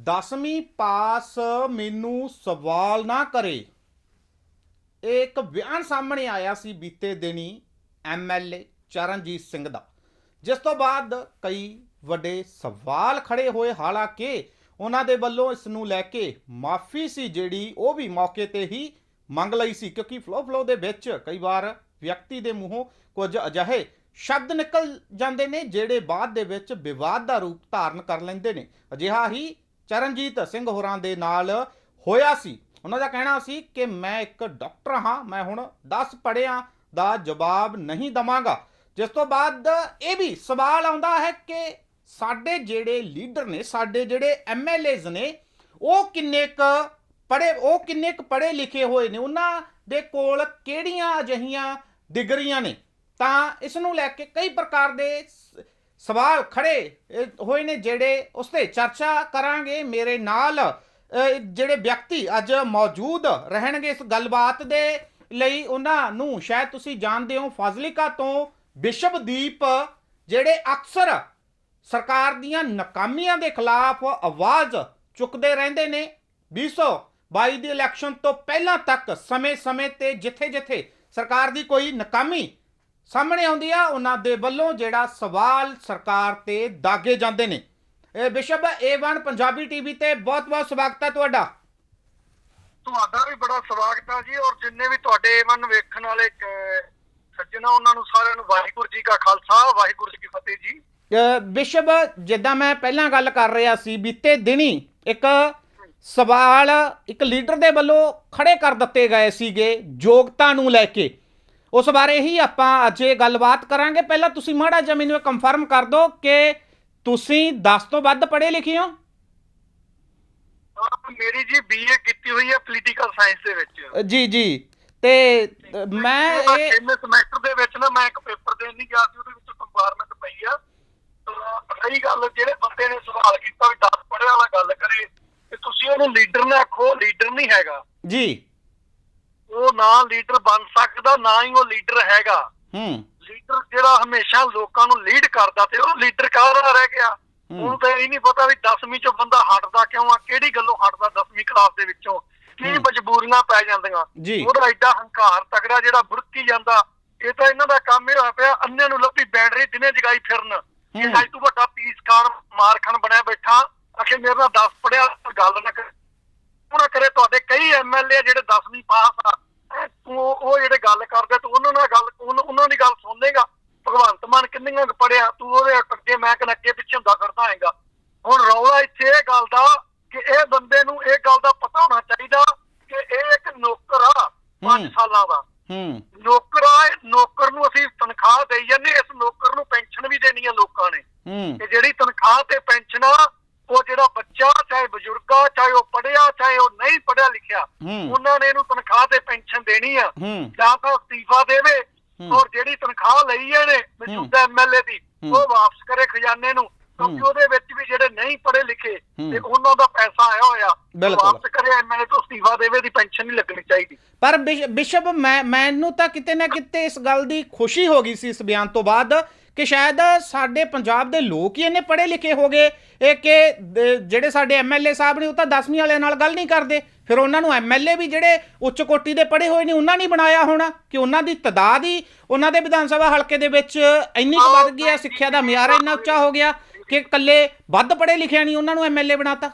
10ਵੀਂ ਪਾਸ ਮੈਨੂੰ ਸਵਾਲ ਨਾ ਕਰੇ। ਇਹ ਇੱਕ ਬਿਆਨ ਸਾਹਮਣੇ ਆਇਆ ਸੀ ਬੀਤੇ ਦਿਨੀ ਐਮਐਲਏ ਚਰਨਜੀਤ ਸਿੰਘ ਦਾ, ਜਿਸ ਤੋਂ ਬਾਅਦ ਕਈ ਵੱਡੇ ਸਵਾਲ ਖੜੇ ਹੋਏ। ਹਾਲਾਂਕਿ ਉਹਨਾਂ ਦੇ ਵੱਲੋਂ ਇਸ ਨੂੰ ਲੈ ਕੇ ਮਾਫੀ ਸੀ ਜਿਹੜੀ, ਉਹ ਵੀ ਮੌਕੇ ਤੇ ਹੀ ਮੰਗ ਲਈ ਸੀ, ਕਿਉਂਕਿ ਫਲੋ ਫਲੋ ਦੇ ਵਿੱਚ ਕਈ ਵਾਰ ਵਿਅਕਤੀ ਦੇ ਮੂੰਹੋਂ ਕੁਝ ਅਜਿਹੇ ਸ਼ਬਦ ਨਿਕਲ ਜਾਂਦੇ ਨੇ, ਜਿਹੜੇ ਬਾਅਦ ਦੇ ਵਿੱਚ ਵਿਵਾਦ ਦਾ ਰੂਪ ਧਾਰਨ ਕਰ ਲੈਂਦੇ ਨੇ। ਅਜਿਹਾ ਹੀ ਚਰਨਜੀਤ ਸਿੰਘ ਹੋਰਾਂ ਦੇ ਨਾਲ ਹੋਇਆ ਸੀ। ਉਹਨਾਂ ਦਾ ਕਹਿਣਾ ਸੀ ਕਿ ਮੈਂ ਇੱਕ ਡਾਕਟਰ ਹਾਂ, ਮੈਂ ਹੁਣ 10 ਪੜ੍ਹਿਆਂ ਦਾ ਜਵਾਬ ਨਹੀਂ ਦਵਾਂਗਾ। ਜਿਸ ਤੋਂ ਬਾਅਦ ਇਹ ਵੀ ਸਵਾਲ ਆਉਂਦਾ ਹੈ ਕਿ ਸਾਡੇ ਜਿਹੜੇ ਲੀਡਰ ਨੇ, ਸਾਡੇ ਜਿਹੜੇ ਐਮਐਲਏਜ਼ ਨੇ, ਉਹ ਕਿੰਨੇ ਕ ਪੜ੍ਹੇ, ਉਹ ਕਿੰਨੇ ਕ ਪੜ੍ਹੇ ਲਿਖੇ ਹੋਏ ਨੇ? ਉਹਨਾਂ ਦੇ ਕੋਲ ਕਿਹੜੀਆਂ ਅਜਿਹੀਆਂ ਡਿਗਰੀਆਂ ਨੇ? ਤਾਂ ਇਸ ਨੂੰ ਲੈ ਕੇ ਕਈ ਪ੍ਰਕਾਰ ਦੇ ਸਵਾਲ ਖੜੇ ਹੋਏ ਨੇ ਜਿਹੜੇ ਉਸ ਤੇ ਚਰਚਾ ਕਰਾਂਗੇ, ਮੇਰੇ ਨਾਲ ਜਿਹੜੇ ਵਿਅਕਤੀ ਅੱਜ ਮੌਜੂਦ ਰਹਿਣਗੇ ਇਸ ਗੱਲਬਾਤ ਦੇ ਲਈ, ਉਹਨਾਂ ਨੂੰ ਸ਼ਾਇਦ ਤੁਸੀਂ ਜਾਣਦੇ ਹੋ, ਫਾਜ਼ਿਲਿਕਾ ਤੋਂ ਵਿਸ਼ਵਦੀਪ ਜਿਹੜੇ ਅਕਸਰ ਸਰਕਾਰ ਦੀਆਂ ਨਾਕਾਮੀਆਂ ਦੇ ਖਿਲਾਫ ਆਵਾਜ਼ ਚੁੱਕਦੇ ਰਹਿੰਦੇ ਨੇ 2022 ਦੀ ਇਲੈਕਸ਼ਨ ਤੋਂ ਪਹਿਲਾਂ ਤੱਕ, ਸਮੇਂ-ਸਮੇਂ ਤੇ ਜਿੱਥੇ-ਜਿੱਥੇ ਸਰਕਾਰ ਦੀ ਕੋਈ ਨਾਕਾਮੀ ਸਾਹਮਣੇ ਆਉਂਦੀ ਆ ਉਹਨਾਂ ਦੇ ਵੱਲੋਂ ਜਿਹੜਾ ਸਵਾਲ ਸਰਕਾਰ ਤੇ ਦਾਗੇ ਜਾਂਦੇ ਨੇ। ਇਹ ਵਿਸ਼ਵ A1 ਪੰਜਾਬੀ ਟੀਵੀ ਤੇ ਬਹੁਤ-ਬਹੁਤ ਸਵਾਗਤ ਹੈ ਤੁਹਾਡਾ। ਤੁਹਾਡਾ ਵੀ ਬੜਾ ਸਵਾਗਤ ਹੈ ਜੀ ਔਰ ਜਿੰਨੇ ਵੀ ਤੁਹਾਡੇ ਮਨ ਵੇਖਣ ਵਾਲੇ ਸੱਜਣ ਉਹਨਾਂ ਨੂੰ ਸਾਰਿਆਂ ਨੂੰ ਵਾਹਿਗੁਰੂ ਜੀ ਕਾ ਖਾਲਸਾ ਵਾਹਿਗੁਰੂ ਜੀ ਕੀ ਫਤਿਹ ਜੀ। ਵਿਸ਼ਵ ਜਿੱਦਾਂ ਮੈਂ ਪਹਿਲਾਂ ਗੱਲ ਕਰ ਰਿਹਾ ਸੀ ਬੀਤੇ ਦਿਨੀ ਇੱਕ ਸਵਾਲ ਇੱਕ ਲੀਡਰ ਦੇ ਵੱਲੋਂ ਖੜੇ ਕਰ ਦਿੱਤੇ ਗਏ ਸੀਗੇ ਯੋਗਤਾ ਨੂੰ ਲੈ ਕੇ। ਉਸ ਬਾਰੇ ਹੀ ਆਪਾਂ ਅੱਜ ਇਹ ਗੱਲਬਾਤ ਕਰਾਂਗੇ। ਪਹਿਲਾਂ ਤੁਸੀਂ ਮਾੜਾ ਜਿਹਾ ਮੈਨੂੰ ਕੰਫਰਮ ਕਰ ਦਿਓ ਕਿ ਤੁਸੀਂ 10 ਤੋਂ ਵੱਧ ਪੜ੍ਹੇ ਲਿਖੇ ਹੋ? ਮੇਰੀ ਜੀ ਬੀਏ ਕੀਤੀ ਹੋਈ ਹੈ ਪੋਲੀਟੀਕਲ ਸਾਇੰਸ ਦੇ ਵਿੱਚ। ਜੀ ਜੀ। ਤੇ ਮੈਂ ਇਹ ਸਮੈਸਟਰ ਦੇ ਵਿੱਚ ਨਾ ਮੈਂ ਇੱਕ ਪੇਪਰ ਦੇਣ ਨਹੀਂ ਗਿਆ ਸੀ ਉਹਦੇ ਵਿੱਚ ਕੰਪਾਰਟਮੈਂਟ ਪਈ ਆ। ਤਾਂ ਰਹੀ ਗੱਲ ਜਿਹੜੇ ਬੰਦੇ ਨੇ ਸਵਾਲ ਕੀਤਾ ਵੀ 10 ਪੜ੍ਹਿਆ ਵਾਲਾ ਗੱਲ ਕਰੇ ਤੇ ਤੁਸੀਂ ਉਹਨੂੰ ਲੀਡਰ ਨਾ ਆਖੋ ਲੀਡਰ ਨਹੀਂ ਹੈਗਾ। ਜੀ। ਉਹ ਨਾ ਲੀਡਰ ਬਣ ਸਕਦਾ ਨਾ ਹੀ ਉਹ ਲੀਡਰ ਹੈਗਾ ਹੂੰ ਲੀਡਰ ਜਿਹੜਾ ਹਮੇਸ਼ਾ ਲੋਕਾਂ ਨੂੰ ਲੀਡ ਕਰਦਾ ਤੇ ਉਹ ਲੀਡਰ ਕਾਹਦਾ ਰਹਿ ਗਿਆ। ਉਹਨੂੰ ਤਾਂ ਇਹ ਨਹੀਂ ਪਤਾ ਵੀ 10ਵੀਂ ਚੋਂ ਬੰਦਾ ਹਟਦਾ ਕਿਉਂ ਆ ਕਿਹੜੀ ਗੱਲੋਂ ਹਟਦਾ 10ਵੀਂ ਕਲਾਸ ਦੇ ਵਿੱਚੋਂ ਕੀ। ਮਜਬੂਰੀਆਂ ਪੈ ਜਾਂਦੀਆਂ। ਉਹਦਾ ਐਡਾ ਹੰਕਾਰ ਤਕੜਾ ਜਿਹੜਾ ਬੁੜਕੀ ਜਾਂਦਾ ਇਹ ਤਾਂ ਇਹਨਾਂ ਦਾ ਕੰਮ ਇਹ ਹੋਇਆ ਪਿਆ ਅੰਨਿਆਂ ਨੂੰ ਲੱਭੀ ਬੈਟਰੀ ਦਿਨੇ ਜਗਾਈ ਫਿਰਨ। ਇਹ ਅੱਜ ਤੂੰ ਵੱਡਾ ਪੀਸ ਖਾਨ ਮਾਰ ਖਾਨ ਬਣਿਆ ਬੈਠਾ ਅਖੇ ਮੇਰੇ ਨਾਲ 10 ਪੜਿਆ ਗੱਲ ਨਾ ਕਰ ਉਹਨਾਂ ਕਰੇ ਤੁਹਾਡੇ ਕਈ ਐਮਐਲਏ ਜਿਹੜੇ 10ਵੀਂ ਪਾਸ ਆ ਤੂੰ ਉਹ ਉਹ ਜਿਹੜੇ ਗੱਲ ਕਰਦੇ ਤੂੰ ਉਹਨਾਂ ਨਾਲ ਗੱਲ ਉਹਨਾਂ ਦੀ ਗੱਲ ਸੁਣ ਲੇਗਾ ਭਗਵੰਤ ਮਾਨ ਕਿੰਨੀਆਂ ਕੁ ਪੜਿਆ ਤੂੰ ਉਹਦੇ ਅੱਗੇ ਮੈਂ ਕਿ ਅੱਗੇ ਪਿੱਛੇ ਹੁੰਦਾ ਫਿਰਦਾ ਹੈਗਾ। ਹੁਣ ਰੌਲਾ ਇੱਥੇ ਇਹ ਗੱਲ ਦਾ ਕਿ ਇਹ ਬੰਦੇ ਨੂੰ ਇਹ ਗੱਲ ਦਾ ਪਤਾ ਹੋਣਾ ਚਾਹੀਦਾ ਕਿ ਇਹ ਇੱਕ ਨੌਕਰ ਆ 5 ਹੂੰ। ਸਾਲਾਂ ਦਾ। ਹੂੰ। ਨੌਕਰ ਆ ਨੌਕਰ ਨੂੰ ਅਸੀਂ ਤਨਖਾਹ ਦੇਈ ਜਾਂਦੇ ਇਸ ਨੌਕਰ ਨੂੰ ਪੈਨਸ਼ਨ ਵੀ ਦੇਣੀ ਆ ਲੋਕਾਂ ਨੇ। ਹੂੰ। ਕਿ ਜਿਹੜੀ ਤਨਖਾਹ ਤੇ ਪੈਨਸ਼ਨ ਆ ਉਹ ਜਿਹੜਾ ਬੱਚਾ ਚਾਹੇ ਬਜ਼ੁਰਗ ਚਾਹੇ ਉਹ ਪੜਿਆ ਚਾਹੇ ਉਹ ਨਹੀਂ ਪੜਿਆ ਲਿਖਿਆ ਉਹਨਾਂ ਨੇ ਇਹਨੂੰ ਤਨਖਾਹ ਤੇ ਪੈਨਸ਼ਨ ਦੇਣੀ ਆ ਜਾਂ ਤਾਂ ਅਸਤੀਫਾ ਦੇਵੇ। ਔਰ ਜਿਹੜੀ ਤਨਖਾਹ ਲਈ ਇਹਨੇ ਮੌਜੂਦਾ ਐਮਐਲਏ ਦੀ। ਉਹ ਵਾਪਸ ਕਰੇ ਖਜ਼ਾਨੇ ਨੂੰ ਕਿਉਂਕਿ। ਉਹਦੇ ਵਿੱਚ ਵੀ ਜਿਹੜੇ ਨਹੀਂ ਪੜੇ ਲਿਖੇ। ਤੇ ਉਹਨਾਂ ਦਾ ਪੈਸਾ ਆਇਆ ਹੋਇਆ। ਵਾਪਸ ਕਰੇ ਐਮਐਲਏ ਤੋਂ ਅਸਤੀਫਾ ਦੇਵੇ ਦੀ ਪੈਨਸ਼ਨ ਨਹੀਂ ਲੱਗਣੀ ਚਾਹੀਦੀ ਪਰ ਬਿਸ਼- ਬਿਸ਼ਪ ਮੈਂ ਮੈਨੂੰ ਤਾਂ ਕਿਤੇ ਨਾ ਕਿਤੇ ਇਸ ਗੱਲ ਦੀ ਖੁਸ਼ੀ ਹੋ ਗਈ ਸੀ ਇਸ ਬਿਆਨ ਤੋਂ ਬਾਅਦ ਕਿ ਸ਼ਾਇਦ ਸਾਡੇ ਪੰਜਾਬ ਦੇ ਲੋਕ ਹੀ ਇੰਨੇ ਪੜ੍ਹੇ ਲਿਖੇ ਹੋ ਗਏ ਇਹ ਕਿ ਜਿਹੜੇ ਸਾਡੇ ਐਮਐਲਏ ਸਾਹਿਬ ਨੇ ਉਹ ਤਾਂ 10ਵੀਂ ਵਾਲਿਆਂ ਨਾਲ ਗੱਲ ਨਹੀਂ ਕਰਦੇ। ਫਿਰ ਉਹਨਾਂ ਨੂੰ ਐਮਐਲਏ ਵੀ ਜਿਹੜੇ ਉੱਚ ਕੋਟੀ ਦੇ ਪੜ੍ਹੇ ਹੋਏ ਨੇ ਉਹਨਾਂ ਨੇ ਬਣਾਇਆ ਹੋਣਾ ਕਿ ਉਹਨਾਂ ਦੀ ਤਦਾਦ ਹੀ ਉਹਨਾਂ ਦੇ ਵਿਧਾਨ ਸਭਾ ਹਲਕੇ ਦੇ ਵਿੱਚ ਇੰਨੀ ਕੁ ਵੱਧ ਗਈ ਹੈ ਸਿੱਖਿਆ ਦਾ ਮਿਆਰ ਇੰਨਾ ਉੱਚਾ ਹੋ ਗਿਆ ਕਿ ਇਕੱਲੇ ਵੱਧ ਪੜ੍ਹੇ ਲਿਖਿਆ ਨਹੀਂ ਉਹਨਾਂ ਨੂੰ ਐਮਐਲਏ ਬਣਾਤਾ।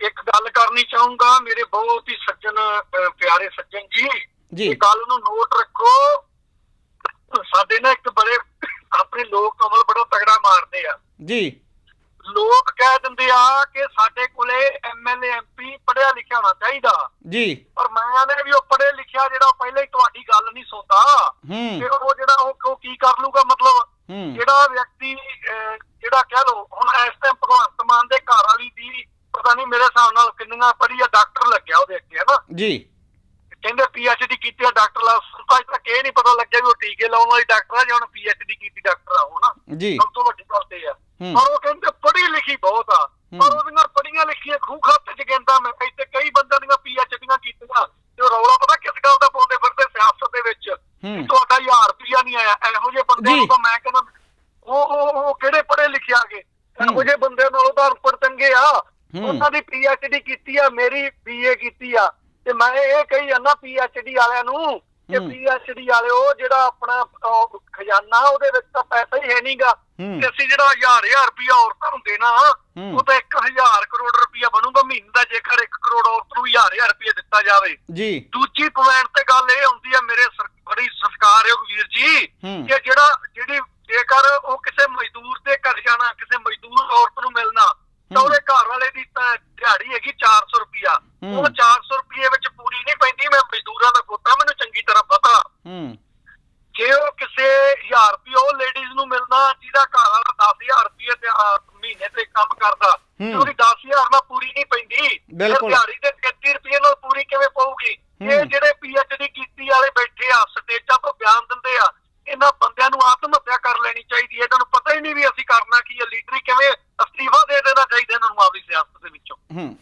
ਇੱਕ ਗੱਲ ਕਰਨੀ ਚਾਹੂੰਗਾ ਮੇਰੇ ਬਹੁਤ ਹੀ ਸੱਜਣ ਪਿਆਰੇ ਸੱਜਣ ਜੀ। ਜੀ। ਇਹ ਗੱਲ ਨੂੰ ਨੋਟ ਰੱਖੋ ਸਾਡੇ ਨਾਲ ਇੱਕ ਬੜੇ ਆਪਣੇ ਲੋਕ ਕਮਲ ਬੜਾ ਤਗੜਾ ਮਾਰਦੇ ਆ। ਜੀ। ਲੋਕ ਕਹਿ ਦਿੰਦੇ ਆ ਕਿ ਸਾਡੇ ਕੋਲੇ ਐਮਐਲਏ ਐਮਪੀ ਪੜਿਆ ਲਿਖਿਆ ਹੋਣਾ ਚਾਹੀਦਾ। ਜੀ। ਪਰ ਮੈਂ ਆਨੇ ਵੀ ਉਹ ਪੜ੍ਹੇ ਲਿਖਿਆ ਜਿਹੜਾ ਪਹਿਲਾਂ ਹੀ ਤੁਹਾਡੀ ਗੱਲ ਨਹੀਂ ਸੁਣਦਾ ਹੂੰ। ਤੇ ਉਹ ਜਿਹੜਾ ਉਹ ਕੀ ਕਰ ਲੂਗਾ? ਮਤਲਬ ਹੂੰ। ਜਿਹੜਾ ਵਿਅਕਤੀ ਜਿਹੜਾ ਕਹਿ ਲੋ ਹੁਣ ਇਸ ਟਾਈਮ ਭਗਵੰਤ ਮਾਨ ਦੇ ਘਰ ਵਾਲੀ ਦੀ ਪਤਾ ਨਹੀਂ ਮੇਰੇ ਹਿਸਾਬ ਨਾਲ ਕਿੰਨੀਆਂ ਪੜ੍ਹੀ ਆ ਡਾਕਟਰ ਲੱਗਿਆ ਉਹਦੇ ਅੱਗੇ ਹਨਾ ਜੀ ਕਹਿੰਦੇ ਪੀਐਚਡੀ ਕੀਤੀ ਆ ਡਾਕਟਰ ਲਾ ਅੱਜ ਤੱਕ ਇਹ ਨਹੀਂ ਪਤਾ ਲੱਗਿਆ ਵੀ ਉਹ ਟੀਕੇ ਲਾਉਣ ਵਾਲੀ ਡਾਕਟਰ ਆ ਜਾਂ ਪੀਐਚਡੀ ਕੀਤੀ ਡਾਕਟਰ ਆ ਉਹ ਨਾ ਜੀ ਸਭ ਤੋਂ ਵੱਡੀ ਗੱਲ ਤੇ ਆ। ਪਰ ਉਹ ਕਹਿੰਦੇ ਪੜ੍ਹੀ ਲਿਖੀ ਬਹੁਤ ਆ। ਪਰ ਉਹਦੀਆਂ ਪੜ੍ਹੀਆਂ ਲਿਖੀਆਂ ਖੂਹ ਖਾਤੇ ਚ ਕਹਿੰਦਾ ਮੈਂ ਇੱਥੇ ਕਈ ਬੰਦਿਆਂ ਦੀਆਂ ਪੀਐਚਡੀਆਂ ਕੀਤੀਆਂ ਤੇ ਰੌਲਾ ਪਤਾ ਕਿਸ ਗੱਲ ਦਾ ਪਾਉਂਦੇ ਫਿਰਦੇ ਸਿਆਸਤ ਦੇ ਵਿੱਚ। ਕਿ ਤੁਹਾਡਾ 1000 ਰੁਪਿਆ ਨਹੀਂ ਆਇਆ ਇਹੋ ਜਿਹੇ ਬੰਦਿਆਂ ਜੀ। ਨੂੰ ਤਾਂ ਮੈਂ ਕਹਿੰਦਾ ਉਹ ਉਹ ਉਹ ਕਿਹੜੇ ਪੜ੍ਹੇ ਲਿਖੇ ਆਗੇ ਇਹੋ ਜਿਹੇ ਬੰਦੇ ਨਾਲੋਂ ਤਾਂ ਅਨਪੜ੍ਹ ਚੰਗੇ ਆ। ਉਹਨਾਂ ਦੀ ਪੀਐਚਡੀ ਕੀਤੀ ਆ ਮੇਰੀ ਬੀਏ ਕੀਤੀ ਆ ਤੇ ਮੈਂ ਇਹ ਕਹੀ ਜਾਂਦਾ ਪੀਐਚਡੀ ਵਾਲਿਆਂ ਨੂੰ ਕਿ ਹੂੰ। ਪੀਐਚਡੀ ਵਾਲੇ ਉਹ ਜਿਹੜਾ ਆਪਣਾ ਅਹ, ਖਜ਼ਾਨਾ ਉਹਦੇ ਵਿੱਚ ਤਾਂ ਪੈਸਾ ਹੀ ਹੈ ਨਹੀਂਗਾ ਹੂੰ। ਤੇ ਅਸੀਂ ਜਿਹੜਾ ਹਜ਼ਾਰ ਹਜ਼ਾਰ ਰੁਪਇਆ ਔਰਤਾਂ ਨੂੰ ਦੇਣਾ ਹੂੰ। ਉਹ ਤਾਂ 1000 ਕਰੋੜ ਰੁਪਇਆ ਬਣੂਗਾ ਮਹੀਨੇ ਦਾ ਜੇਕਰ 1 ਕਰੋੜ ਔਰਤ ਨੂੰ ਹਜ਼ਾਰ ਹਜ਼ਾਰ ਰੁਪਇਆ ਦਿੱਤਾ ਜਾਵੇ ਜੀ ਦੂਜੀ ਪੁਆਇੰਟ ਤੇ ਗੱਲ ਇਹ ਹੁੰਦੀ ਹੈ ਮੇਰੇ ਸਰ- ਬੜੀ ਸਤਿਕਾਰਯੋਗ ਵੀਰ ਜੀ ਹੂੰ। ਕਿ ਜਿਹੜਾ ਜਿਹੜੀ ਜੇਕਰ ਉਹ ਕਿਸੇ ਮਜ਼ਦੂਰ ਦੇ ਘਰ ਜਾਣਾ ਕਿਸੇ ਮਜ਼ਦੂਰ ਔਰਤ ਨੂੰ ਮਿਲਣਾ ਤਾਂ ਹੂੰ। ਉਹਦੇ ਘਰ ਵਾਲੇ ਦੀ ਤਾਂ ਦਿਹਾੜੀ ਹੈਗੀ 400 ਰੁਪਿਆ ਹੂੰ। ਉਹ 400 ਰੁਪਏ ਵਿੱਚ ਪੂਰੀ ਨਹੀਂ ਪੈਂਦੀ ਮੈਂ ਮਜ਼ਦੂਰਾਂ ਦਾ ਕੋਤਾ ਮੈਨੂੰ ਚੰਗੀ ਤਰ੍ਹਾਂ ਪਤਾ ਹੂੰ ਜੇ ਉਹ ਕਿਸੇ 1000 ਰੁਪਏ ਉਹ ਲੇਡੀਜ਼ ਨੂੰ ਮਿਲਣਾ ਜਿਹਦਾ ਘਰ ਵਾਲਾ 10000 ਰੁਪਏ ਤੇ ਆਹ ਮਹੀਨੇ ਤੇ ਕੰਮ ਕਰਦਾ ਤੇ ਹੂੰ। ਉਹਦੀ 10000 ਨਾਲ ਪੂਰੀ ਨਹੀਂ ਪੈਂਦੀ ਫਿਰ ਬਿਲਕੁਲ। ਦਿਹਾੜੀ ਤੇ 33 ਰੁਪਏ ਨਾਲ ਪੂਰੀ ਕਿਵੇਂ ਪਊਗੀ ਹੂੰ। ਇਹ ਜਿਹੜੇ ਪੀਐਚਡੀ ਕੀਤੀ ਵਾਲੇ ਬੈਠੇ ਆ ਸਟੇਜਾਂ ਤੋਂ ਬਿਆਨ ਦਿੰਦੇ ਆ ਇਹਨਾਂ ਬੰਦਿਆਂ ਨੂੰ ਆਤਮ ਹੱਤਿਆ ਕਰ ਲੈਣੀ ਚਾਹੀਦੀ ਹੈ ਇਹਨਾਂ ਨੂੰ ਪਤਾ ਹੀ ਨਹੀਂ ਵੀ ਅਸੀਂ ਕਰਨਾ ਕੀ ਹੈ ਲੀਡਰੀ ਕਿਵੇਂ ਅਸਤੀਫਾ ਦੇ ਦੇਣਾ ਚਾਹੀਦਾ ਇਹਨਾਂ ਨੂੰ ਆਪਣੀ ਸਿਆਸਤ ਹੂੰ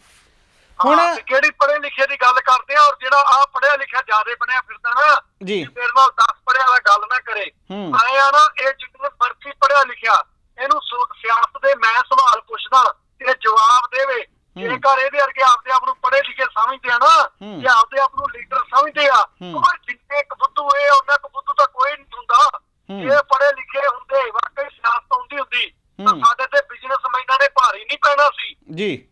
ਹੁਣ ਕਿਹੜੀ ਪੜ੍ਹੇ ਲਿਖੇ ਦੀ ਗੱਲ ਕਰਦੇ ਆ ਔਰ ਜਿਹੜਾ ਆ ਪੜ੍ਹਿਆ ਲਿਖਿਆ ਜ਼ਿਆਦਾ ਬਣਿਆ ਫਿਰਦਾ ਨਾ ਜੀ ਮੇਰੇ ਨਾਲ 10 ਪੜ੍ਹਿਆ ਵਾਲਾ ਗੱਲ ਨਾ ਕਰੇ ਹੂੰ। ਆਏ ਆ ਨਾ ਇਹ ਜਿੰਨੇ ਮਰਜ਼ੀ ਪੜ੍ਹਿਆ ਲਿਖਿਆ ਇਹਨੂੰ ਸੁ- ਸਿਆਸਤ ਦੇ ਮੈਂ ਸਵਾਲ ਪੁੱਛਦਾ ਤੇ ਜਵਾਬ ਦੇਵੇ। ਜੇਕਰ ਇਹਦੇ ਵਰਗੇ ਆਪਦੇ ਆਪ ਨੂੰ ਪੜ੍ਹੇ ਲਿਖੇ ਸਮਝਦੇ ਆ ਨਾ ਹੂੰ। ਤੇ ਆਪਦੇ ਆਪ ਨੂੰ ਲੀਡਰ ਸਮਝਦੇ ਆ ਹੂੰ। ਉਹ ਜਿੰਨੇ ਇੱਕ ਬੁੱਧੂ ਇਹ ਉਹਨਾਂ ਕੋ ਬੁੱਧੂ ਤਾਂ ਕੋਈ ਨਹੀਂ ਹੁੰਦਾ ਹੂੰ। ਇਹ ਪੜ੍ਹੇ ਲਿਖੇ ਹੁੰਦੇ ਵਾਕਈ ਸਿਆਸਤ ਹੁੰਦੀ ਹੁੰਦੀ ਤਾਂ ਹੂੰ। ਸਾਡੇ ਤੇ ਬਿਜ਼ਨਸਮੈਨਾਂ ਨੇ ਭਾਰੀ ਨਹੀਂ ਪੈਣਾ ਸੀ ਜੀ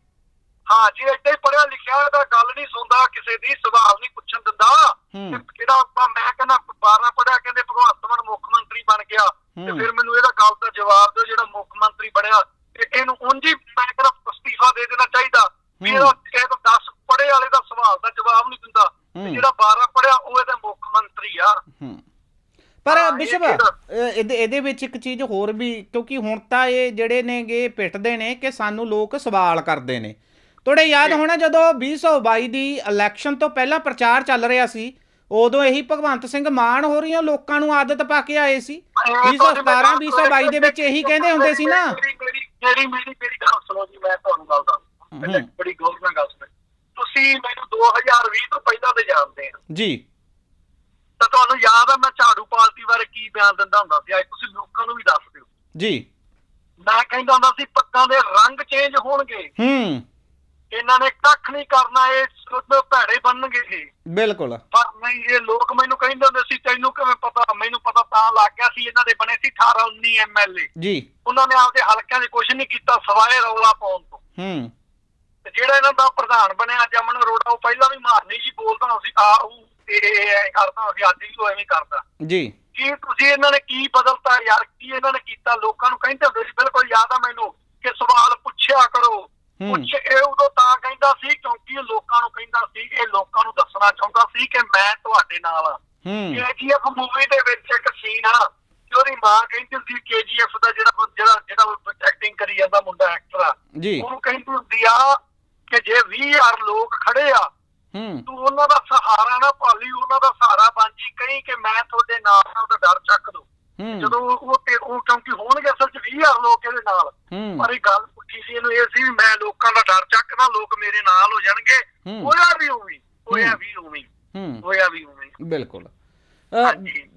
ਹਾਂ ਜੇ ਏਦਾਂ ਹੀ ਪੜਿਆ ਲਿਖਿਆ ਤਾਂ ਗੱਲ ਨਹੀਂ ਸੁਣਦਾ ਕਿਸੇ ਦੀ ਸਵਾਲ ਨਹੀਂ ਪੁੱਛਣ ਦਿੰਦਾ। ਆਪਾਂ ਮੈਂ ਕਹਿੰਦਾ 12 ਪੜਿਆ ਕਹਿੰਦੇ ਭਗਵੰਤ ਮਾਨ ਮੁੱਖ ਮੰਤਰੀ ਬਣ ਗਿਆ। ਤੇ। ਫਿਰ ਮੈਨੂੰ ਇਹਦਾ ਗੱਲ ਦਾ ਜਵਾਬ ਦਿਓ ਜਿਹੜਾ ਮੁੱਖ ਮੰਤਰੀ ਬਣਿਆ। ਤੇ ਇਹਨੂੰ ਉਂਝ ਹੀ ਮੈਂ ਕਹਿੰਦਾ ਅਸਤੀਫਾ ਦੇ ਦੇਣਾ ਚਾਹੀਦਾ। ਵੀ। ਇਹਦਾ ਇਹ ਤਾਂ 10 ਪੜੇ ਵਾਲੇ ਦਾ ਸਵਾਲ ਦਾ ਜਵਾਬ ਨਹੀਂ ਦਿੰਦਾ। ਜਿਹੜਾ 12 ਪੜਿਆ ਉਹ ਇਹਦਾ ਮੁੱਖ ਮੰਤਰੀ ਆ। ਪਰ ਬਿਸ਼ਪ ਇਹਦੇ ਇਹਦੇ ਵਿੱਚ ਇੱਕ ਚੀਜ਼ ਹੋਰ ਵੀ ਕਿਉਂਕਿ ਹੁਣ ਤਾਂ ਇਹ ਜਿਹੜੇ ਨੇਗੇ ਪਿੱਟਦੇ ਨੇ ਕਿ ਸਾਨੂੰ ਲੋਕ ਸਵਾਲ ਕਰਦੇ ਨੇ। ਤੁਹਾਡੇ ਯਾਦ। ਹੋਣਾ ਜਦੋਂ 2022 ਦੀ ਇਲੈਕਸ਼ਨ ਤੋਂ ਪਹਿਲਾਂ ਪ੍ਰਚਾਰ ਚੱਲ ਰਿਹਾ ਸੀ ਉਦੋਂ ਇਹੀ ਭਗਵੰਤ ਸਿੰਘ ਮਾਨ ਹੋ ਰਹੀਆਂ ਲੋਕਾਂ ਨੂੰ ਆਦਤ ਪਾ ਕੇ ਆਏ ਸੀ? 2017 2022 ਦੇ ਵਿੱਚ ਇਹੀ ਕਹਿੰਦੇ ਹੁੰਦੇ ਸੀ ਨਾ? ਮੇਰੀ ਮੇਰੀ ਮੇਰੀ ਗੱਲ ਸੁਣੋ ਜੀ ਮੈਂ ਤੁਹਾਨੂੰ ਗੱਲ ਦੱਸਦਾ। ਬੜੀ ਗੌਰ ਨਾਲ ਗੱਲ ਸੁਣੋ। ਤੁਸੀਂ ਮੈਨੂੰ 2020 ਤੋਂ ਪਹਿਲਾਂ ਦੇ ਜਾਣਦੇ ਆ ਜੀ। ਤਾਂ ਤੁਹਾਨੂੰ ਯਾਦ ਆ ਮੈਂ ਝਾੜੂ ਪਾਰਟੀ ਬਾਰੇ ਕੀ ਬਿਆਨ ਦਿੰਦਾ ਹੁੰਦਾ ਸੀ? ਅੱਜ ਤੁਸੀਂ ਲੋਕਾਂ ਨੂੰ ਵੀ ਦੱਸ ਦਿਓ। ਜੀ। ਮੈਂ ਕਹਿੰਦਾ ਹੁੰਦਾ ਸੀ ਪੱਗਾਂ ਦੇ ਰੰਗ ਚੇਂਜ ਹੋਣਗੇ। ਹੂੰ। ਇਹਨਾਂ ਨੇ ਕੱਖ ਨਹੀਂ ਕਰਨਾ ਇਹ ਸੁੱਧ ਭੈੜੇ ਬਣਨਗੇ ਇਹ ਬਿਲਕੁਲ। ਪਰ ਨਹੀਂ ਇਹ ਲੋਕ ਮੈਨੂੰ ਕਹਿੰਦੇ ਹੁੰਦੇ ਸੀ ਤੈਨੂੰ ਕਿਵੇਂ ਪਤਾ ਮੈਨੂੰ ਪਤਾ ਤਾਂ ਲੱਗ ਗਿਆ ਸੀ ਇਹਨਾਂ ਦੇ ਬਣੇ ਸੀ 18 19 ਐਮਐਲਏ ਜੀ। ਉਹਨਾਂ ਨੇ ਆਪਦੇ ਹਲਕਿਆਂ 'ਚ ਕੁਝ ਨਹੀਂ ਕੀਤਾ ਸਵਾਏ ਰੌਲਾ ਪਾਉਣ ਤੋਂ। ਹੂੰ। ਤੇ ਜਿਹੜਾ ਇਹਨਾਂ ਦਾ ਪ੍ਰਧਾਨ ਬਣਿਆ ਜਮਨ ਅਰੋੜਾ ਉਹ ਪਹਿਲਾਂ ਵੀ ਮਾਰਨੀ ਸੀ ਬੋਲਦਾ ਸੀ ਆ ਉਹ ਇਹ ਐ ਕਰਦਾ ਸੀ ਅੱਜ ਵੀ ਉਹ ਐਵੇਂ ਕਰਦਾ। ਜੀ। ਕੀ ਤੁਸੀਂ ਇਹਨਾਂ ਨੇ ਕੀ ਬਦਲਤਾ ਯਾਰ ਕੀ ਇਹਨਾਂ ਨੇ ਕੀਤਾ? ਲੋਕਾਂ ਨੂੰ ਕਹਿੰਦੇ ਹੁੰਦੇ ਸੀ ਬਿਲਕੁਲ ਯਾਦ ਆ ਮੈਨੂੰ ਕਿ ਸਵਾਲ ਪੁੱਛਿਆ ਕਰੋ। ਹੂੰ। ਪੁੱਛ ਇਹ ਉਦੋਂ ਤਾਂ ਕਹਿੰਦਾ ਸੀ ਕਿਉਂਕਿ ਇਹ ਲੋਕਾਂ ਨੂੰ ਕਹਿੰਦਾ ਸੀ ਇਹ ਲੋਕਾਂ ਨੂੰ ਦੱਸਣਾ ਚਾਹੁੰਦਾ ਸੀ ਕਿ ਮੈਂ ਤੁਹਾਡੇ ਨਾਲ ਆ। ਹੂੰ। ਕੇਜੀਐਫ ਮੂਵੀ ਦੇ ਵਿੱਚ ਇੱਕ ਸੀਨ ਆ ਕਿ ਉਹਦੀ ਮਾਂ ਕਹਿੰਦੀ ਹੁੰਦੀ ਕੇਜੀਐਫ ਦਾ ਜਿਹੜਾ ਜਿਹੜਾ ਜਿਹੜਾ ਐਕਟਿੰਗ ਕਰੀ ਜਾਂਦਾ ਮੁੰਡਾ ਐਕਟਰ ਆ। ਉਹਨੂੰ ਕਹਿੰਦੀ ਹੁੰਦੀ ਆ ਕਿ ਜੇ 20000 ਲੋਕ ਖੜੇ ਆ ਹੂੰ। ਤੂੰ ਉਹਨਾਂ ਦਾ ਸਹਾਰਾ ਨਾ ਭਾਲੀ ਉਹਨਾਂ ਦਾ ਸਹਾਰਾ ਬਣ ਜੀ। ਕਹੀਂ ਕਿ ਮੈਂ ਤੁਹਾਡੇ ਨਾਲ ਆ ਉਹਦਾ ਡਰ ਚੱਕ ਦੋ। ਹੂੰ ਜਦੋਂ ਉਹ ਤੇ ਉਹ ਕਿਉਂਕਿ ਹੋਣਗੇ ਅਸਲ 'ਚ 20000 ਲੋਕ ਇਹਦੇ ਨਾਲ। ਪਰ ਇਹ ਗੱਲ ਪੁੱਠੀ ਸੀ ਇਹਨੂੰ ਇਹ ਸੀ ਵੀ ਮੈਂ ਲੋਕਾਂ ਦਾ ਡਰ ਚੱਕਦਾ ਲੋਕ ਮੇਰੇ ਨਾਲ ਹੋ ਜਾਣਗੇ। ਹੋਇਆ ਵੀ ਉਵੇਂ ਹੋਇਆ। ਵੀ ਉਵੇਂ। ਹੋਇਆ ਵੀ ਉਵੇਂ। ਬਿਲਕੁਲ।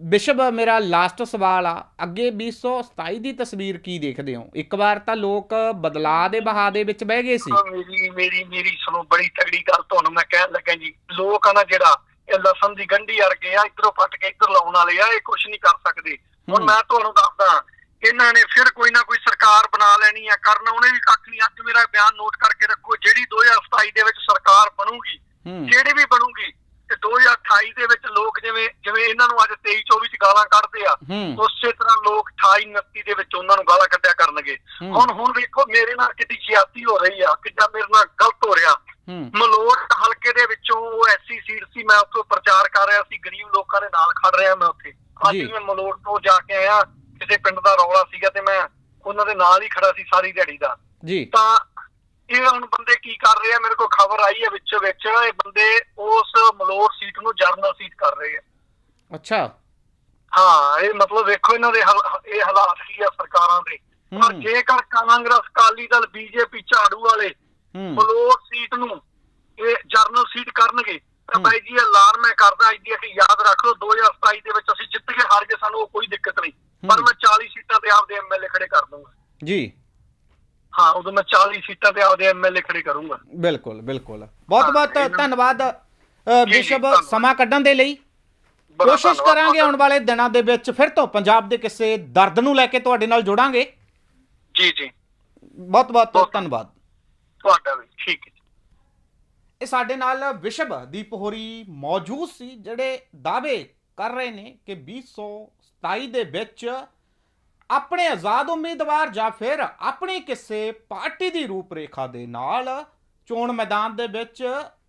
ਬਿਸ਼ਪ ਮੇਰਾ ਲਾਸਟ ਸਵਾਲ ਆ। ਅੱਗੇ 2027 ਦੀ ਤਸਵੀਰ ਕੀ ਦੇਖਦੇ ਹੋ? ਇੱਕ ਵਾਰ ਤਾਂ ਲੋਕ ਬਦਲਾਅ ਦੇ ਬਹਾ ਦੇ ਵਿੱਚ ਬਹਿ ਗਏ ਸੀ। ਮੇਰੀ ਮੇਰੀ ਮੇਰੀ ਸੁਣੋ ਬੜੀ ਤਗੜੀ ਗੱਲ ਤੁਹਾਨੂੰ ਮੈਂ ਕਹਿਣ ਲੱਗਾ ਜੀ। ਲੋਕ ਆ ਨਾ ਜਿਹੜਾ ਇਹ ਲਸਣ ਦੀ ਗੰਢੀ ਵਰਗੇ ਆ ਇਧਰੋਂ ਪੱਟ ਕੇ ਇੱਧਰ ਲਾਉਣ ਵਾਲੇ ਆ ਇਹ ਕੁਝ ਨਹੀਂ ਕਰ ਸਕਦੇ। ਹੁਣ। ਮੈਂ ਤੁਹਾਨੂੰ ਦੱਸਦਾ ਇਹਨਾਂ ਨੇ ਫਿਰ ਕੋਈ ਨਾ ਕੋਈ ਸਰਕਾਰ ਬਣਾ ਲੈਣੀ ਆ ਕਰਨ ਉਹਨੇ ਵੀ ਕੱਖ ਨਹੀਂ ਅੱਜ ਮੇਰਾ ਬਿਆਨ ਨੋਟ ਕਰਕੇ ਰੱਖੋ ਜਿਹੜੀ 2027 ਦੇ ਵਿੱਚ ਸਰਕਾਰ ਬਣੂਗੀ ਜਿਹੜੀ ਵੀ ਬਣੂਗੀ ਤੇ 2028 ਦੇ ਵਿੱਚ ਲੋਕ ਜਿਵੇਂ ਜਿਵੇਂ ਇਹਨਾਂ ਨੂੰ ਅੱਜ 23 24 ਚ ਗਾਲਾਂ ਕੱਢਦੇ ਆ ਉਸੇ ਤਰ੍ਹਾਂ ਲੋਕ 28 29 ਦੇ ਵਿੱਚ ਉਹਨਾਂ ਨੂੰ ਗਾਲਾਂ ਕੱਢਿਆ ਕਰਨਗੇ। ਹੁਣ ਹੁਣ ਵੇਖੋ ਮੇਰੇ ਨਾਲ ਕਿੰਨੀ ਜ਼ਿਆਦਤੀ ਹੋ ਰਹੀ ਆ ਕਿੱਦਾਂ ਮੇਰੇ ਨਾਲ ਗਲਤ ਹੋ ਰਿਹਾ ਹੂੰ ਮਲੋਟ ਹਲਕੇ ਦੇ ਵਿੱਚੋਂ ਉਹ ਐਸਸੀ ਸੀਟ ਸੀ ਮੈਂ ਉੱਥੋਂ ਪ੍ਰਚਾਰ ਕਰ ਰਿਹਾ ਸੀ ਗਰੀਬ ਲੋਕਾਂ ਦੇ ਨਾਲ ਖੜ ਰਿਹਾ ਮੈਂ ਉੱਥੇ ਅੱਜ ਜੀ। ਵੀ ਮੈਂ ਮਲੋਟ ਕੇ ਆਇਆ ਕਿਸੇ ਪਿੰਡ ਦਾ ਰੌਲਾ ਸੀਗਾ ਤੇ ਮੈਂ ਉਹਨਾਂ ਦੇ ਨਾਲ ਹੀ ਖੜਾ ਸੀ ਸਾਰੀ ਦਿਹਾੜੀ ਦਾ। ਜੀ। ਤਾਂ ਇਹ ਹੁਣ ਬੰਦੇ ਕੀ ਕਰ ਰਹੇ ਆ? ਮੇਰੇ ਕੋਲ ਖਬਰ ਆਈ ਹੈ ਵਿੱਚ ਵਿੱਚ। ਇਹ ਬੰਦੇ ਉਸ ਮਲੋਟ ਸੀਟ ਨੂੰ ਜਰਨਲ ਸੀਟ ਕਰ ਰਹੇ ਆ। ਅੱਛਾ। ਹਾਂ ਇਹ ਮਤਲਬ ਵੇਖੋ ਇਹਨਾਂ ਦੇ ਇਹ ਹਾਲਾਤ ਕੀ ਆ ਸਰਕਾਰਾਂ ਦੇ। ਪਰ। ਜੇਕਰ ਕਾਂਗਰਸ ਅਕਾਲੀ ਦਲ ਬੀਜੇਪੀ ਝਾੜੂ ਵਾਲੇ ਹੂੰ। ਮਲੋਟ ਸੀਟ ਨੂੰ ਇਹ ਜਰਨਲ ਸੀਟ ਕਰਨਗੇ ਤਾਂ। ਬਾਈ ਜੀ ਐਲਾਨ ਮੈਂ ਕਰਦਾ ਅੱਜ ਦੀ ਕਿ ਯਾਦ ਰੱਖ ਲਓ 2027 ਦੇ ਵਿੱਚ ਅਸੀਂ ਜਿੱਤ ਕੇ ਹਾਰ ਗਏ ਸਾਨੂੰ ਕੋਈ ਦਿੱਕਤ ਨਹੀਂ ਪਰ ਹੂੰ। ਮੈਂ 40 ਸੀਟਾਂ ਤੇ ਆਪਦੇ ਐਮਐਲਏ ਖੜੇ ਕਰ ਦੂੰਗਾ ਜੀ। ਹਾਂ ਉਦੋਂ ਮੈਂ 40 ਸੀਟਾਂ ਤੇ ਆਪਦੇ ਐਮਐਲਏ ਖੜੇ ਕਰੂੰਗਾ। ਬਿਲਕੁਲ ਬਿਲਕੁਲ। ਬਹੁਤ ਬਹੁਤ ਧੰਨਵਾਦ ਵਿਸ਼ਵ ਧੰਨਵਾਦ। ਸਮਾਂ ਕੱਢਣ ਦੇ ਲਈ। ਕੋਸ਼ਿਸ਼ ਕਰਾਂਗੇ ਆਉਣ। ਵਾਲੇ ਦਿਨਾਂ ਦੇ ਵਿੱਚ ਫਿਰ ਤੋਂ ਪੰਜਾਬ ਦੇ ਕਿਸੇ ਦਰਦ ਨੂੰ ਲੈ ਕੇ ਤੁਹਾਡੇ ਨਾਲ ਜੁੜਾਂਗੇ। ਜੀ ਜੀ। ਬਹੁਤ ਬਹੁਤ ਧੰਨਵਾਦ। ਤੁਹਾਡਾ ਵੀ ਠੀਕ ਹੈ। ਇਹ ਸਾਡੇ ਨਾਲ ਵਿਸ਼ਵਦੀਪ ਹੋਰੀ ਮੌਜੂਦ ਸੀ ਜਿਹੜੇ ਦਾਅਵੇ ਕਰ ਰਹੇ ਨੇ ਕਿ 2027 ਦੇ ਵਿੱਚ ਆਪਣੇ ਆਜ਼ਾਦ ਉਮੀਦਵਾਰ ਜਾਂ ਫਿਰ ਆਪਣੀ ਕਿਸੇ ਪਾਰਟੀ ਦੀ ਰੂਪਰੇਖਾ ਦੇ ਨਾਲ ਚੋਣ ਮੈਦਾਨ ਦੇ ਵਿੱਚ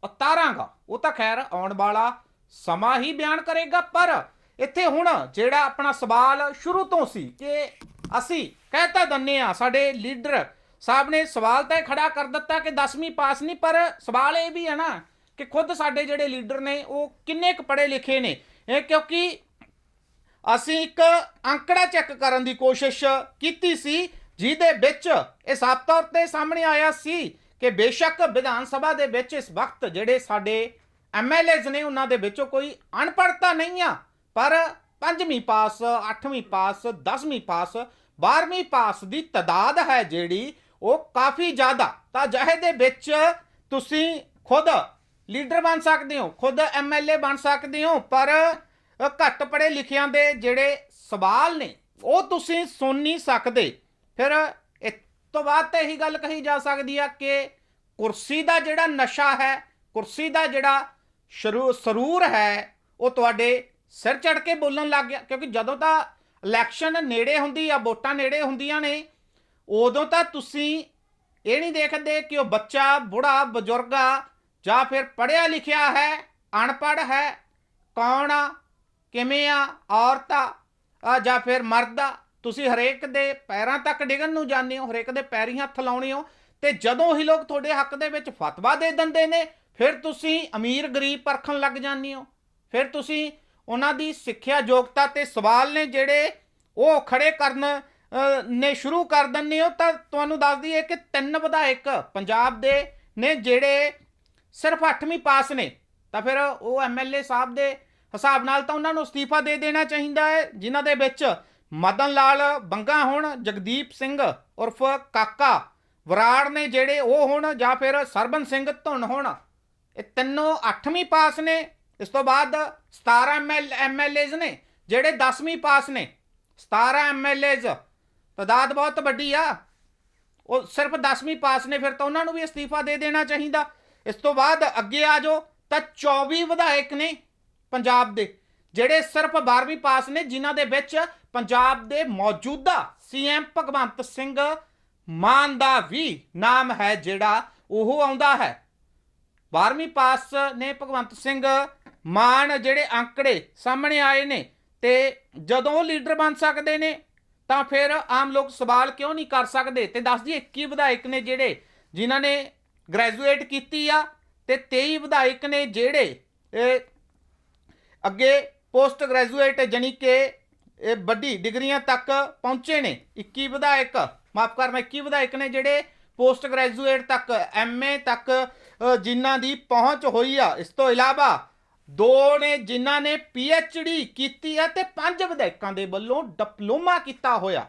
ਉਤਾਰਾਂਗਾ। ਉਹ ਤਾਂ ਖੈਰ ਆਉਣ ਵਾਲਾ ਸਮਾਂ ਹੀ ਬਿਆਨ ਕਰੇਗਾ, ਪਰ ਇੱਥੇ ਹੁਣ ਜਿਹੜਾ ਆਪਣਾ ਸਵਾਲ ਸ਼ੁਰੂ ਤੋਂ ਸੀ ਕਿ ਅਸੀਂ ਕਹਿਤਾ ਦੰਨੇ ਆ ਸਾਡੇ ਲੀਡਰ ਸਾਹਿਬ ਨੇ ਸਵਾਲ ਤਾਂ ਇਹ ਖੜਾ ਕਰ ਦਿੱਤਾ ਕਿ 10ਵੀਂ ਪਾਸ ਨਹੀਂ, ਪਰ ਸਵਾਲ ਇਹ ਵੀ ਹੈ ਨਾ ਕਿ ਖੁਦ ਸਾਡੇ ਜਿਹੜੇ ਲੀਡਰ ਨੇ ਉਹ ਕਿੰਨੇ ਕੁ ਪੜ੍ਹੇ ਲਿਖੇ ਨੇ। ਇਹ ਕਿਉਂਕਿ ਅਸੀਂ ਇੱਕ ਅੰਕੜਾ ਚੈੱਕ ਕਰਨ ਦੀ ਕੋਸ਼ਿਸ਼ ਕੀਤੀ ਸੀ, ਜਿਹਦੇ ਵਿੱਚ ਇਹ ਸਾਫ਼ ਤੌਰ ਤੇ ਸਾਹਮਣੇ ਆਇਆ ਸੀ ਕਿ ਬੇਸ਼ੱਕ ਵਿਧਾਨ ਸਭਾ ਦੇ ਵਿੱਚ ਇਸ ਵਕਤ ਜਿਹੜੇ ਸਾਡੇ ਐਮਐਲਏਜ਼ ਨੇ, ਉਹਨਾਂ ਦੇ ਵਿੱਚੋਂ ਕੋਈ ਅਨਪੜ੍ਹਤਾ ਨਹੀਂ ਆ, ਪਰ ਪੰਜਵੀਂ ਪਾਸ 8ਵੀਂ ਪਾਸ 10ਵੀਂ ਪਾਸ 12ਵੀਂ ਪਾਸ ਦੀ ਤਾਦਾਦ ਹੈ ਜਿਹੜੀ ਉਹ ਕਾਫੀ ਜ਼ਿਆਦਾ। ਤਾਂ ਜਿਹੇ ਦੇ ਵਿੱਚ ਤੁਸੀਂ ਖੁਦ ਲੀਡਰ ਬਣ ਸਕਦੇ ਹੋ, ਖੁਦ ਐਮਐਲਏ ਬਣ ਸਕਦੇ ਹੋ, ਪਰ ਘੱਟ ਪੜ੍ਹੇ ਲਿਖਿਆਂ ਦੇ ਜਿਹੜੇ ਸਵਾਲ ਨੇ, ਉਹ ਤੁਸੀਂ ਸੁਣ ਨਹੀਂ ਸਕਦੇ। ਫਿਰ ਇਸ ਤੋਂ ਬਾਅਦ ਤਾਂ ਇਹੀ ਗੱਲ ਕਹੀ ਜਾ ਸਕਦੀ ਆ ਕਿ ਕੁਰਸੀ ਦਾ ਜਿਹੜਾ ਨਸ਼ਾ ਹੈ, ਕੁਰਸੀ ਦਾ ਜਿਹੜਾ ਸ਼ਰੂ, ਸਰੂਰ ਹੈ, ਉਹ ਤੁਹਾਡੇ ਸਿਰ ਚੜ ਕੇ ਬੋਲਣ ਲੱਗ ਗਿਆ। ਕਿਉਂਕਿ ਜਦੋਂ ਤਾਂ ਇਲੈਕਸ਼ਨ ਨੇੜੇ ਹੁੰਦੀ ਆ, ਵੋਟਾਂ ਨੇੜੇ ਹੁੰਦੀਆਂ ਨੇ, ਉਦੋਂ ਤਾਂ ਤੁਸੀਂ ਇਹ ਨਹੀਂ ਦੇਖਦੇ ਕਿ ਉਹ ਬੱਚਾ, ਬੁੜਾ, ਬਜ਼ੁਰਗ ਆ ਜਾਂ ਫਿਰ ਪੜ੍ਹਿਆ ਲਿਖਿਆ ਹੈ, ਅਨਪੜ੍ਹ ਹੈ, ਕੌਣ ਆ ਕਿਵੇਂ ਆ, ਔਰਤ ਆ ਜਾਂ ਫਿਰ ਮਰਦ ਆ, ਤੁਸੀਂ ਹਰੇਕ ਦੇ ਪੈਰਾਂ ਤੱਕ ਡਿੱਗਣ ਨੂੰ ਜਾਂਦੇ ਹੋ, ਹਰੇਕ ਦੇ ਪੈਰੀ ਹੱਥ ਲਾਉਣੇ ਹੋ, ਤੇ ਜਦੋਂ ਹੀ ਲੋਕ ਤੁਹਾਡੇ ਹੱਕ ਦੇ ਵਿੱਚ ਫਤਵਾ ਦੇ ਦਿੰਦੇ ਨੇ, ਫਿਰ ਤੁਸੀਂ ਅਮੀਰ ਗਰੀਬ ਪਰਖਣ ਲੱਗ ਜਾਂਦੇ ਹੋ। ਫਿਰ ਤੁਸੀਂ ਉਹਨਾਂ ਦੀ ਸਿੱਖਿਆ ਯੋਗਤਾ ਤੇ ਸਵਾਲ ਨੇ ਜਿਹੜੇ ਉਹ ਖੜੇ ਕਰਨ ਨੇ ਸ਼ੁਰੂ ਕਰ ਦਿੰਦੇ ਹੋ, ਤਾਂ ਤੁਹਾਨੂੰ ਦੱਸ ਦਈਏ ਕਿ ਤਿੰਨ ਵਿਧਾਇਕ ਪੰਜਾਬ ਦੇ ਨੇ ਜਿਹੜੇ ਸਿਰਫ 8ਵੀਂ ਪਾਸ ਨੇ। ਤਾਂ ਫਿਰ ਉਹ ਐਮਐਲਏ ਸਾਹਿਬ ਦੇ ਹਿਸਾਬ ਨਾਲ ਤਾਂ ਉਹਨਾਂ ਨੂੰ ਅਸਤੀਫਾ ਦੇ ਦੇਣਾ ਚਾਹੀਦਾ ਹੈ, ਜਿਨ੍ਹਾਂ ਦੇ ਵਿੱਚ ਮਦਨ ਲਾਲ ਬੰਗਾ ਹੋਣ, ਜਗਦੀਪ ਸਿੰਘ ਉਰਫ ਕਾਕਾ ਵਰਾੜ ਨੇ ਜਿਹੜੇ ਉਹ ਹੋਣ ਜਾਂ ਫਿਰ ਸਰਬਨ ਸਿੰਘ ਧੁੰਨ ਹੋਣ। ਇਹ ਤਿੰਨੋਂ 8ਵੀਂ ਪਾਸ ਨੇ। ਇਸ ਤੋਂ ਬਾਅਦ 17 ਐਮਐਲ ਐਮਐਲਏਜ਼ ਨੇ, ਜਿਹੜੇ 10ਵੀਂ ਪਾਸ ਨੇ। 17 ਐਮਐਲਏਜ਼ ਤਦਾਦ ਬਹੁਤ ਵੱਡੀ ਆ। ਉਹ ਸਿਰਫ 10ਵੀਂ ਪਾਸ ਨੇ, ਫਿਰ ਤਾਂ ਉਹਨਾਂ ਨੂੰ ਵੀ ਅਸਤੀਫਾ ਦੇ ਦੇਣਾ ਚਾਹੀਦਾ। ਇਸ ਤੋਂ ਬਾਅਦ ਅੱਗੇ ਆ ਜਾਓ, ਤਾਂ 24 ਵਿਧਾਇਕ ਨੇ। ਪੰਜਾਬ ਦੇ, ਜਿਹੜੇ ਸਿਰਫ 12ਵੀਂ ਪਾਸ ਨੇ, ਜਿਨ੍ਹਾਂ ਦੇ ਵਿੱਚ ਪੰਜਾਬ ਦੇ ਮੌਜੂਦਾ ਸੀਐਮ ਭਗਵੰਤ ਸਿੰਘ ਮਾਨ ਦਾ ਵੀ ਨਾਮ ਹੈ ਜਿਹੜਾ ਉਹ ਆਉਂਦਾ ਹੈ। 12ਵੀਂ ਪਾਸ ਨੇ ਭਗਵੰਤ ਸਿੰਘ ਮਾਨ ਜਿਹੜੇ ਅੰਕੜੇ ਸਾਹਮਣੇ ਆਏ ਨੇ ਤੇ ਜਦੋਂ ਲੀਡਰ ਬਣ ਸਕਦੇ ਨੇ, ਤਾਂ ਫਿਰ ਆਮ ਲੋਕ ਸਵਾਲ ਕਿਉਂ ਨਹੀਂ ਕਰ ਸਕਦੇ? ਤੇ ਦੱਸ ਦਈਏ 21 ਵਿਧਾਇਕ ਨੇ ਜਿਹੜੇ ਜਿਨ੍ਹਾਂ ਨੇ ਗ੍ਰੈਜੂਏਟ ਕੀਤੀ ਆ ਤੇ 23 ਵਿਧਾਇਕ ਨੇ ਜਿਹੜੇ, ਇਹ ਅੱਗੇ ਪੋਸਟ ਗ੍ਰੈਜੂਏਟ ਜਾਨੀ ਕਿ ਇਹ ਵੱਡੀ ਡਿਗਰੀਆਂ ਤੱਕ ਪਹੁੰਚੇ ਨੇ। 21 ਵਿਧਾਇਕ, ਮਾਫ ਕਰਨਾ 21 ਵਿਧਾਇਕ ਨੇ ਜਿਹੜੇ ਪੋਸਟ ਗ੍ਰੈਜੂਏਟ ਤੱਕ ਐਮਏ ਤੱਕ ਜਿਨ੍ਹਾਂ ਦੀ ਪਹੁੰਚ ਹੋਈ ਆ। ਇਸ ਤੋਂ ਇਲਾਵਾ ਦੋ ਨੇ ਜਿਨ੍ਹਾਂ ਨੇ ਡੀ ਕੀਤੀ ਆ ਤੇ ਪੰਜ ਵਿਧਾਇਕਾਂ ਦੇ ਵੱਲੋਂ ਡਿਪਲੋਮਾ ਕੀਤਾ ਹੋਇਆ।